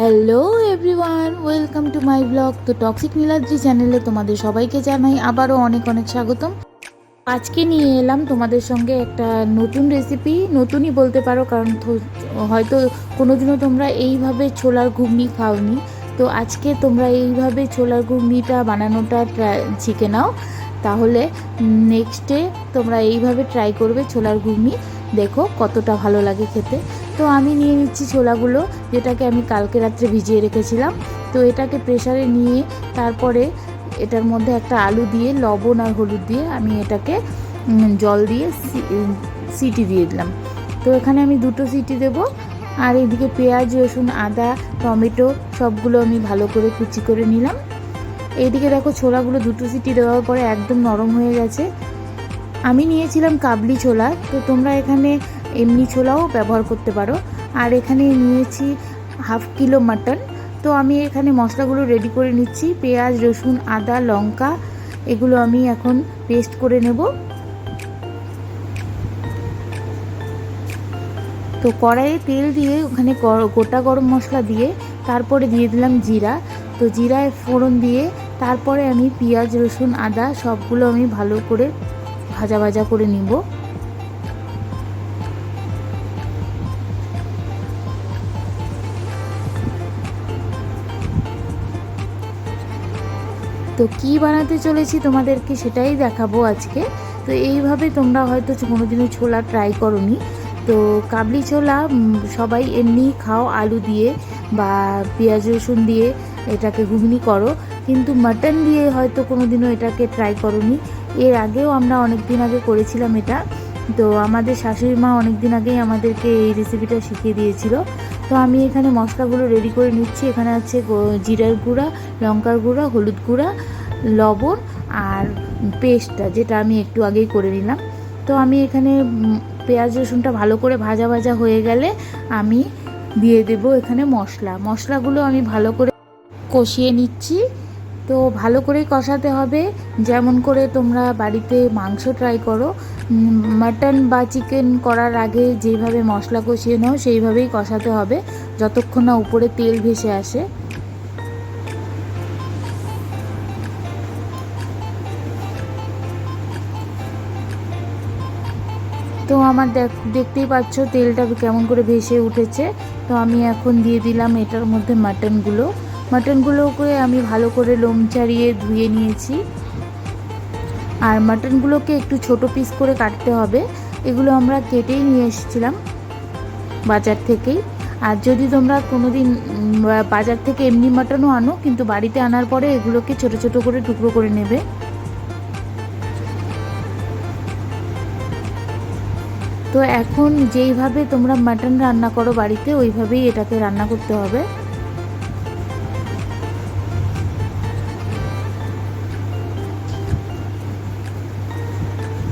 Hello everyone welcome to my blog তো toxic Niladri চ্যানেলে তোমাদের সবাইকে জানাই আবারও অনেক অনেক স্বাগতম। আজকে নিয়ে এলাম তোমাদের সঙ্গে একটা নতুন রেসিপি নতুনই বলতে পারো, কারণ হয়তো কোনোদিনও তোমরা এইভাবে ছোলার ঘুগনি খাওনি। তো আজকে তোমরা এইভাবে ছোলার ঘুগনিটা বানানোটা শিখে নাও। তাহলে নেক্সটে তোমরা এইভাবে ট্রাই করবে ছোলার ঘুগনি। দেখো কতটা ভালো লাগে খেতে। তো আমি নিয়ে নিচ্ছি ছোলাগুলো, যেটাকে আমি কালকে রাত্রে ভিজিয়ে রেখেছিলাম। তো এটাকে প্রেসারে নিয়ে তারপরে এটার মধ্যে একটা আলু দিয়ে, লবণ আর হলুদ দিয়ে আমি এটাকে জল দিয়ে সিটি দিয়ে দিলাম। তো এখানে আমি দুটো সিটি দেব। আর এদিকে পেঁয়াজ, রসুন, আদা, টমেটো সবগুলো আমি ভালো করে কুচি করে নিলাম। এইদিকে দেখো ছোলাগুলো দুটো সিটি দেওয়ার পরে একদম নরম হয়ে গেছে। আমি নিয়েছিলাম কাবলি ছোলা। তো তোমরা এখানে এমনি ছোলাও ব্যবহার করতে পারো। আর এখানে নিয়েছি হাফ কিলো মাটন। তো আমি এখানে মশলাগুলো রেডি করে নিচ্ছি। পেঁয়াজ, রসুন, আদা, লঙ্কা, এগুলো আমি এখন পেস্ট করে নেব। তো কড়াইয়ে তেল দিয়ে ওখানে গোটা গরম মশলা দিয়ে তারপরে দিয়ে দিলাম জিরা। তো জিরায় ফোড়ন দিয়ে তারপরে আমি পেঁয়াজ, রসুন, আদা সবগুলো আমি ভালো করে ভাজা ভাজা করে নিব। তো কি বানাতে চলেছি তোমাদেরকে সেটাই দেখাবো আজকে। তো এইভাবে তোমরা হয়তো কোনোদিনও ছোলা ট্রাই করনি। তো কাবলি ছোলা সবাই এমনি খাও আলু দিয়ে বা পেঁয়াজ রসুন দিয়ে এটাকে ঘুগনি করো। কিন্তু মাটন দিয়ে হয়তো কোনো দিনও এটাকে ট্রাই করনি। এর আগেও আমরা অনেক দিন আগে করেছিলাম এটা। তো আমাদের শাশুড়ি মা অনেক দিন আগেই আমাদেরকে এই রেসিপিটা শিখিয়ে দিয়েছিল। তো আমি এখানে মশলাগুলো রেডি করে নিচ্ছি। এখানে আছে জিরার গুঁড়া, লঙ্কার গুঁড়া, হলুদ গুঁড়া, লবণ আর পেস্টটা, যেটা আমি একটু আগেই করে নিলাম। তো আমি এখানে পেঁয়াজ রসুনটা ভালো করে ভাজা ভাজা হয়ে গেলে আমি দিয়ে দেব এখানে মশলা। মশলাগুলো আমি ভালো করে কষিয়ে নিচ্ছি। তো ভালো করে কষাতে হবে। যেমন করে তোমরা বাড়িতে মাংস ট্রাই করো। মাটন বা চিকেন করার আগে যেভাবে মশলা কষিয়ে নাও, সেইভাবেই কষাতে হবে, যতক্ষণ না উপরে তেল ভেসে আসে। তো আমার দেখ, দেখতেই পাচ্ছ তেলটা কেমন করে ভেসে উঠেছে। তো আমি এখন দিয়ে দিলাম এটার মধ্যে মাটনগুলো মাটনগুলোকে আমি ভালো করে লোম ছাড়িয়ে ধুয়ে নিয়েছি। আর মাটনগুলোকে একটু ছোট পিস করে কাটতে হবে। এগুলো আমরা কেটেই নিয়ে এসেছিলাম বাজার থেকেই। আর যদি তোমরা কোনো দিন বাজার থেকে এমনি মাটনও আনো, কিন্তু বাড়িতে আনার পরে এগুলোকে ছোট ছোট করে টুকরো করে নেবে। তো এখন যেইভাবে তোমরা মাটন রান্না করো বাড়িতে, ওইভাবেই এটাকে রান্না করতে হবে।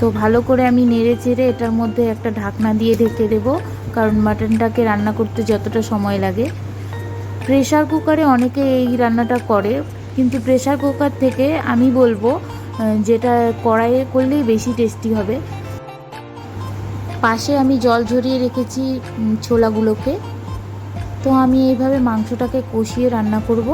তো ভালো করে আমি নেড়ে চেড়ে এটার মধ্যে একটা ঢাকনা দিয়ে ঢেকে দেব, কারণ মাটনটাকে রান্না করতে যতটা সময় লাগে। প্রেশার কুকারে অনেকে এই রান্নাটা করে, কিন্তু প্রেশার কুকার থেকে আমি বলব যেটা কড়াইয়ে করলেই বেশি টেস্টি হবে। পাশে আমি জল ঝরিয়ে রেখেছি ছোলাগুলোকে। তো আমি এইভাবে মাংসটাকে কষিয়ে রান্না করব।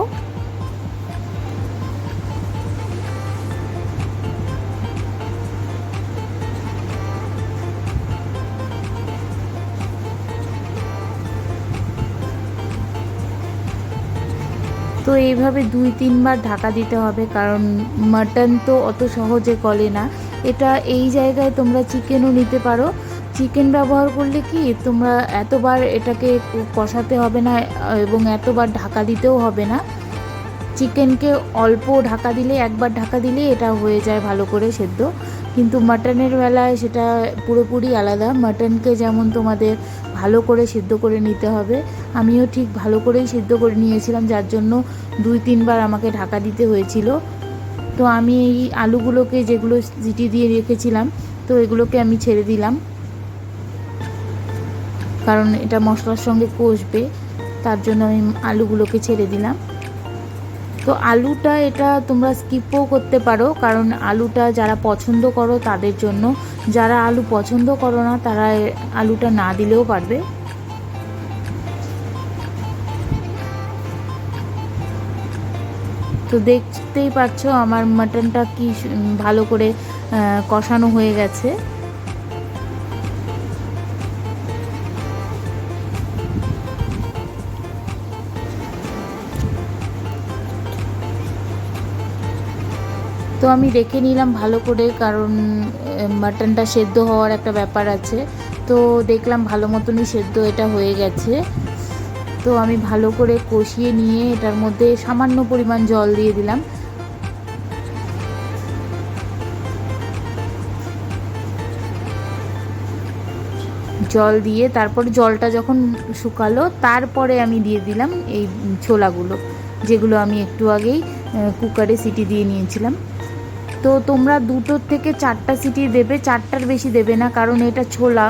তো এইভাবে দুই, তিনবার ঢাকা দিতে হবে, কারণ মাটন তো অত সহজে গলে না। এটা এই জায়গায় তোমরা চিকেনও নিতে পারো। চিকেন ব্যবহার করলে কি, তোমরা এতবার এটাকে কষাতে হবে না, এবং এতবার ঢাকা দিতেও হবে না। চিকেনকে অল্প ঢাকা দিলে, একবার ঢাকা দিলে এটা হয়ে যায় ভালো করে সেদ্ধ। কিন্তু মাটনের বেলায় সেটা পুরোপুরি আলাদা। মাটনকে যেমন তোমাদের ভালো করে সেদ্ধ করে নিতে হবে আমিও ঠিক ভালো করেই সিদ্ধ করে নিয়েছিলাম, যার জন্য দুই তিনবার আমাকে ঢাকা দিতে হয়েছিল। তো আমি এই আলুগুলোকে যেগুলো সিটি দিয়ে রেখেছিলাম, তো এগুলোকে আমি ছেড়ে দিলাম। কারণ এটা মশলার সঙ্গে কষবে, তার জন্য আমি আলুগুলোকে ছেড়ে দিলাম। তো আলুটা এটা তোমরা স্কিপও করতে পারো, কারণ আলুটা যারা পছন্দ করো তাদের জন্য। যারা আলু পছন্দ করো না, তারা আলুটা না দিলেও পারবে। তো দেখতেই পাচ্ছ আমার মাটনটা কি ভালো করে কষানো হয়ে গেছে। তো আমি রেখে নিলাম ভালো করে, কারণ মাটনটা সেদ্ধ হওয়ার একটা ব্যাপার আছে। তো দেখলাম ভালো মতনই সেদ্ধ এটা হয়ে গেছে। তো আমি ভালো করে কষিয়ে নিয়ে এটার মধ্যে সামান্য পরিমাণ জল দিয়ে দিলাম। জল দিয়ে তারপর জলটা যখন শুকালো, তারপরে আমি দিয়ে দিলাম এই ছোলাগুলো, যেগুলো আমি একটু আগেই কুকারে সিটি দিয়ে নিয়েছিলাম। তো তোমরা দুটোর থেকে চারটা সিটি দেবে, চারটার বেশি দেবে না, কারণ এটা ছোলা।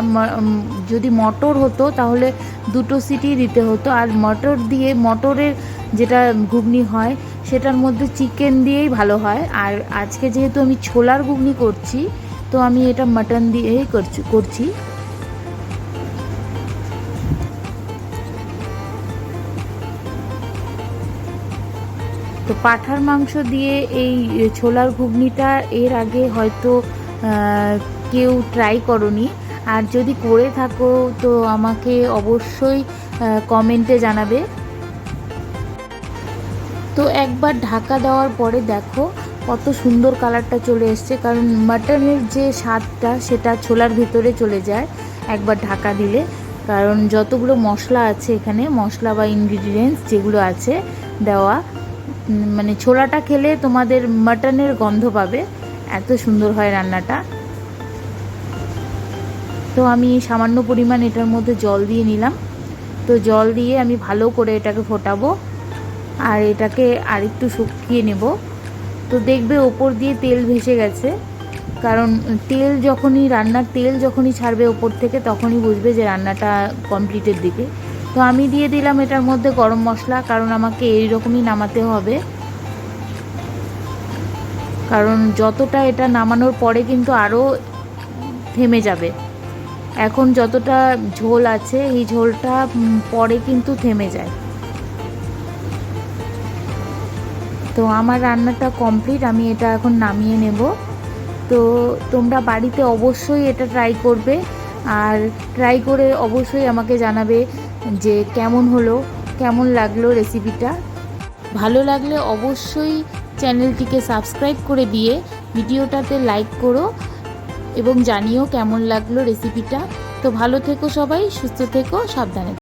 যদি মটর হতো, তাহলে দুটো সিটি দিতে হতো। আর মটর দিয়ে, মটরের যেটা ঘুগনি হয়, সেটার মধ্যে চিকেন দিয়েই ভালো হয়। আর আজকে যেহেতু আমি ছোলার ঘুগনি করছি, তো আমি এটা মাটন দিয়েই করছি করছি। তো পাঁঠার মাংস দিয়ে এই ছোলার ঘুগনিটা এর আগে হয়তো কেউ ট্রাই করনি। আর যদি করে থাকো, তো আমাকে অবশ্যই কমেন্টে জানাবে। তো একবার ঢাকা দেওয়ার পরে দেখো কত সুন্দর কালারটা চলে এসছে। কারণ মাটনের যে স্বাদটা, সেটা ছোলার ভিতরে চলে যায়। একবার ঢাকা দিলে। কারণ যতগুলো মশলা আছে এখানে, মশলা বা ইনগ্রিডিয়েন্টস যেগুলো আছে দেওয়া মানে ছোলাটা খেলে তোমাদের মাটনের গন্ধ পাবে। এত সুন্দর হয় রান্নাটা। তো আমি সামান্য পরিমাণ এটার মধ্যে জল দিয়ে নিলাম। তো জল দিয়ে আমি ভালো করে এটাকে ফোটাবো আর এটাকে আরেকটু শুকিয়ে নেব। তো দেখবে ওপর দিয়ে তেল ভেসে গেছে। কারণ তেল যখনই, রান্নার তেল যখনই ছাড়বে ওপর থেকে, তখনই বুঝবে যে রান্নাটা কমপ্লিটের দিকে। তো আমি দিয়ে দিলাম এটার মধ্যে গরম মশলা, কারণ আমাকে এই রকমই নামাতে হবে। কারণ যতটা এটা নামানোর পরে কিন্তু আরও থেমে যাবে। এখন যতটা ঝোল আছে, এই ঝোলটা পরে কিন্তু থেমে যায়। তো আমার রান্নাটা কমপ্লিট, আমি এটা এখন নামিয়ে নেব। তো তোমরা বাড়িতে অবশ্যই এটা ট্রাই করবে, আর ট্রাই করে অবশ্যই আমাকে জানাবে যে কেমন হলো, কেমন লাগল রেসিপিটা ভালো লাগলে অবশ্যই চ্যানেলটিকে সাবস্ক্রাইব করে দিয়ে ভিডিওটাতে লাইক করো এবং জানিও কেমন লাগল রেসিপিটা তো ভালো থেকো সবাই, সুস্থ থেকো, সাবধানে।